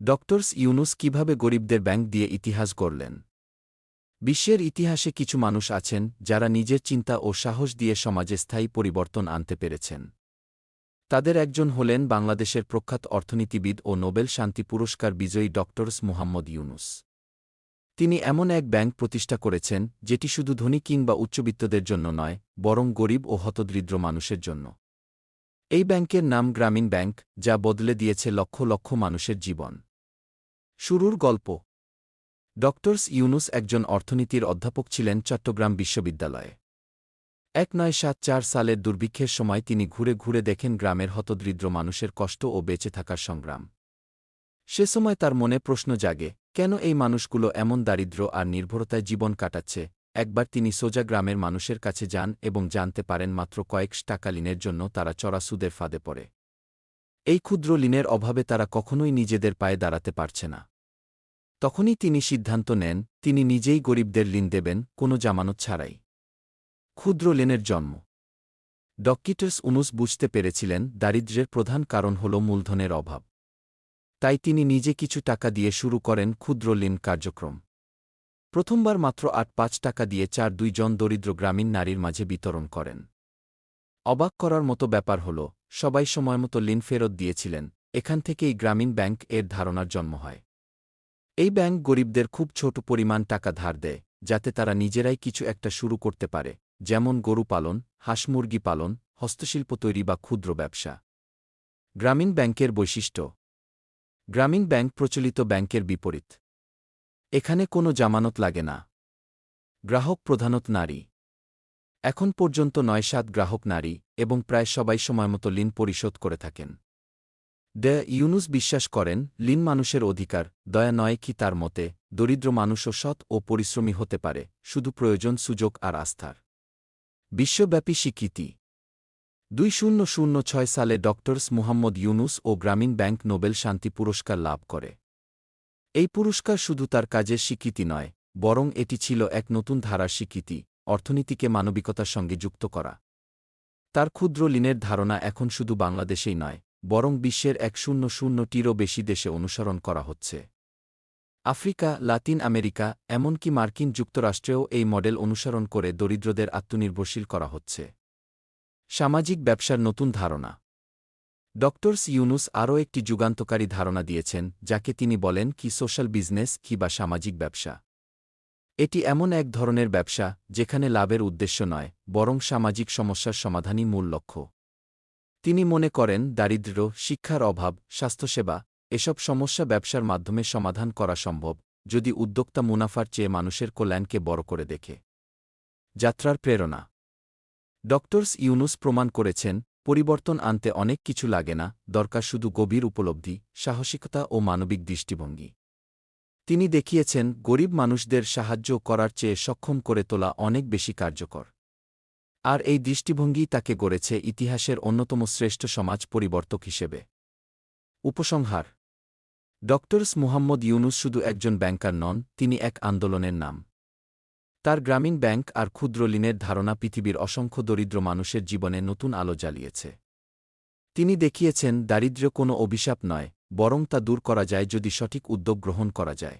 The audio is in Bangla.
ডক্টরস ইউনুস কীভাবে গরিবদের ব্যাংক দিয়ে ইতিহাস গড়লেন? বিশ্বের ইতিহাসে কিছু মানুষ আছেন যারা নিজের চিন্তা ও সাহস দিয়ে সমাজে স্থায়ী পরিবর্তন আনতে পেরেছেন। তাদের একজন হলেন বাংলাদেশের প্রখ্যাত অর্থনীতিবিদ ও নোবেল শান্তি পুরস্কার বিজয়ী ডক্টরস মুহাম্মদ ইউনুস। তিনি এমন এক ব্যাংক প্রতিষ্ঠা করেছেন যেটি শুধু ধনী কিংবা উচ্চবিত্তদের জন্য নয়, বরং গরিব ও হতদরিদ্র মানুষের জন্য। এই ব্যাংকের নাম গ্রামীণ ব্যাংক, যা বদলে দিয়েছে লক্ষ লক্ষ মানুষের জীবন। শুরুর গল্প। ডক্টরস ইউনুস একজন অর্থনীতির অধ্যাপক ছিলেন চট্টগ্রাম বিশ্ববিদ্যালয়ে। এক নয় সাত চার সালের দুর্ভিক্ষের সময় তিনি ঘুরে ঘুরে দেখেন গ্রামের হতদরিদ্র মানুষের কষ্ট ও বেঁচে থাকার সংগ্রাম। সে সময় তার মনে প্রশ্ন জাগে, কেন এই মানুষগুলো এমন দারিদ্র আর নির্ভরতায় জীবন কাটাচ্ছে? একবার তিনি সোজা গ্রামের মানুষের কাছে যান এবং জানতে পারেন মাত্র কয়েক টাকা লিনের জন্য তারা চড়া সুদের ফাঁদে পড়ে। এই ক্ষুদ্র লিনের অভাবে তারা কখনোই নিজেদের পায়ে দাঁড়াতে পারছে না। তখনই তিনি সিদ্ধান্ত নেন, তিনি নিজেই গরিবদের লিন দেবেন, কোনো জামানত ছাড়াই। ক্ষুদ্র লেনের জন্ম। ডকিটার্স উনুস বুঝতে পেরেছিলেন, দারিদ্র্যের প্রধান কারণ হল মূলধনের অভাব। তাই তিনি নিজে কিছু টাকা দিয়ে শুরু করেন ক্ষুদ্র লিন কার্যক্রম। প্রথমবার মাত্র আট পাঁচ টাকা দিয়ে চার দুইজন দরিদ্র গ্রামীণ নারীর মাঝে বিতরণ করেন। অবাক করার মতো ব্যাপার হল সবাই সময়মতো লিন ফেরত দিয়েছিলেন, এখান থেকেই গ্রামীণ ব্যাংক এর ধারণার জন্ম হয়। এই ব্যাংক গরিবদের খুব ছোট পরিমাণ টাকা ধার দেয়, যাতে তারা নিজেরাই কিছু একটা শুরু করতে পারে, যেমন গরু পালন, হাঁস মুরগি পালন, হস্তশিল্প তৈরি বা ক্ষুদ্র ব্যবসা। গ্রামীণ ব্যাংকের বৈশিষ্ট্য। গ্রামীণ ব্যাংক প্রচলিত ব্যাংকের বিপরীত। এখানে কোনো জামানত লাগে না। গ্রাহক প্রধানত নারী। এখন পর্যন্ত নয় সাত গ্রাহক নারী এবং প্রায় সবাই সময়মতো লিন পরিশোধ করে থাকেন। দ্য ইউনুস বিশ্বাস করেন লিন মানুষের অধিকার, দয়া নয় কি তার মতে, দরিদ্র মানুষও সৎ ও পরিশ্রমী হতে পারে, শুধু প্রয়োজন সুযোগ আর আস্থার। বিশ্বব্যাপী স্বীকৃতি। দুই শূন্য শূন্য ছয় সালে ডক্টরস মুহাম্মদ ইউনুস ও গ্রামীণ ব্যাংক নোবেল শান্তি পুরস্কার লাভ করে। এই পুরস্কার শুধু তার কাজের স্বীকৃতি নয়, বরং এটি ছিল এক নতুন ধারার স্বীকৃতি। অর্থনীতিকে মানবিকতার সঙ্গে যুক্ত করা। তার ক্ষুদ্র লিনের ধারণা এখন শুধু বাংলাদেশেই নয়, বরং বিশ্বের এক শূন্য শূন্যটিরও বেশি দেশে অনুসরণ করা হচ্ছে। আফ্রিকা, লাতিন আমেরিকা, এমনকি মার্কিন যুক্তরাষ্ট্রেও এই মডেল অনুসরণ করে দরিদ্রদের আত্মনির্ভরশীল করা হচ্ছে। সামাজিক ব্যবসার নতুন ধারণা। ডক্টরস ইউনুস আরও একটি যুগান্তকারী ধারণা দিয়েছেন, যাকে তিনি বলেন কি সোশ্যাল বিজনেস কি বা সামাজিক ব্যবসা। এটি এমন এক ধরনের ব্যবসা, যেখানে লাভের উদ্দেশ্য নয়, বরং সামাজিক সমস্যার সমাধানই মূল লক্ষ্য। তিনি মনে করেন, দারিদ্র্য, শিক্ষার অভাব, স্বাস্থ্যসেবা, এসব সমস্যা ব্যবসার মাধ্যমে সমাধান করা সম্ভব, যদি উদ্যোক্তা মুনাফার চেয়ে মানুষের কল্যাণকে বড় করে দেখে। যাত্রার প্রেরণা। ডক্টরস ইউনুস প্রমাণ করেছেন, পরিবর্তন আনতে অনেক কিছু লাগে না, দরকার শুধু গভীর উপলব্ধি, সাহসিকতা ও মানবিক দৃষ্টিভঙ্গি। তিনি দেখিয়েছেন, গরিব মানুষদের সাহায্য করার চেয়ে সক্ষম করে তোলা অনেক বেশি কার্যকর। আর এই দৃষ্টিভঙ্গি তাকে গড়েছে ইতিহাসের অন্যতম শ্রেষ্ঠ সমাজ পরিবর্তক হিসেবে। উপসংহার। ডক্টরস মুহাম্মদ ইউনুস শুধু একজন ব্যাংকার নন, তিনি এক আন্দোলনের নাম। তার গ্রামীণ ব্যাংক আর ক্ষুদ্র ধারণা পৃথিবীর অসংখ্য দরিদ্র মানুষের জীবনে নতুন আলো জ্বালিয়েছে। তিনি দেখিয়েছেন, দারিদ্র্য কোনো অভিশাপ নয় বরং তা দূর করা যায় যদি সঠিক উদ্যোগ গ্রহণ করা যায়।